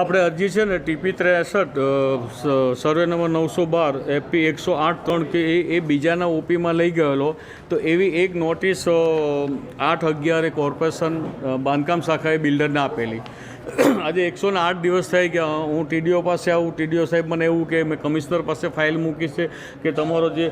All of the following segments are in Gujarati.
આપણે અરજી છે ને ટીપી ત્રેસઠ સર્વે નંબર નવસો બાર એપી એકસો આઠ ત્રણ કે એ બીજાના ઓપીમાં લઈ ગયેલો. તો એવી એક નોટિસ આઠ અગિયારે કોર્પોરેશન બાંધકામ શાખાએ બિલ્ડરને આપેલી. આજે એકસો ને આઠ દિવસ થઈ ગયા. હું ટીડીઓ પાસે આવું ટીડીઓ સાહેબ મને એવું કે, મેં કમિશનર પાસે ફાઇલ મૂકી છે કે તમારો જે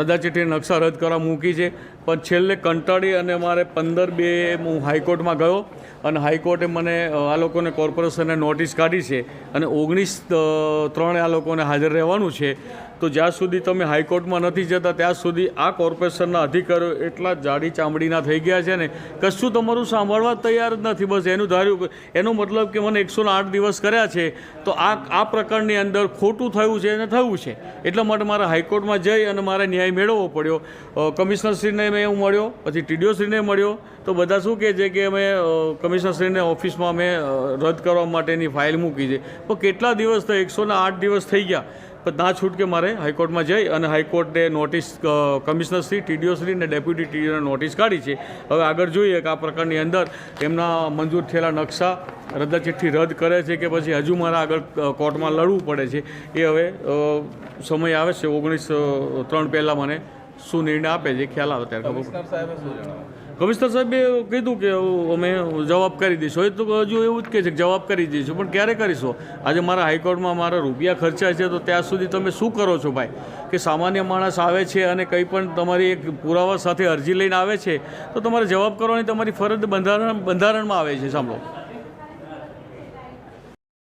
રજા નકશા રદ કરવા મૂકી છે. પણ છેલ્લે કંટાળી અને મારે પંદર બે હું હાઈકોર્ટમાં ગયો અને હાઈકોર્ટે મને આ લોકોને કોર્પોરેશને નોટિસ કાઢી છે અને ઓગણીસ ત્રણે આ લોકોને હાજર રહેવાનું છે. તો જ્યાં સુધી તમે હાઈકોર્ટમાં નથી જતા, ત્યાં સુધી આ કોર્પોરેશનના અધિકારીઓ એટલા જાડી ચામડીના થઈ ગયા છે ને, કશું તમારું સાંભળવા તૈયાર જ નથી. બસ એનું ધાર્યું એનો મતલબ કે મને એકસો આઠ દિવસ કર્યા છે. તો આ આ પ્રકારની અંદર ખોટું થયું છે અને થયું છે. એટલા માટે મારે હાઈકોર્ટમાં જઈ અને મારે ન્યાય મેળવવો પડ્યો. કમિશનરશ્રીને મેં હું મળ્યો, પછી ટીડીઓશ્રીને મળ્યો. તો બધા શું કહે છે કે અમે કમિશનરશ્રીને ઓફિસમાં અમે રદ કરવા માટેની ફાઇલ મૂકી છે. પણ કેટલા દિવસ તો એકસો આઠ દિવસ થઈ ગયા. પણ ના છૂટકે મારે હાઈકોર્ટમાં જઈ અને હાઈકોર્ટે નોટિસ કમિશનરશ્રી ટીડીઓશ્રી અને ડેપ્યુટી ટીડીઓને નોટિસ કાઢી છે. હવે આગળ જોઈએ કે આ પ્રકારની અંદર એમના મંજૂર થયેલા નકશા રદ ચિઠ્ઠી રદ કરે છે કે પછી હજુ મારે આગળ કોર્ટમાં લડવું પડે છે. એ હવે સમય આવે છે. ઓગણીસ ત્રણ પહેલાં મને શું નિર્ણય આપે છે ખ્યાલ આવે ત્યારે ખબર કમિશનર સાહેબે કીધું કે અમે જવાબ કરી દઈશું. એ તો હજુ એવું જ કહે છે કે જવાબ કરી દઈશું. પણ ક્યારે કરીશું? આજે મારા હાઈકોર્ટમાં મારા રૂપિયા ખર્ચા છે, તો ત્યાં સુધી તમે શું કરો છો ભાઈ? કે સામાન્ય માણસ આવે છે અને કંઈ પણ તમારી એક પુરાવા સાથે અરજી લઈને આવે છે, તો તમારે જવાબ કરવાની તમારી ફરજ બંધારણ બંધારણમાં આવે છે, સાંભળો.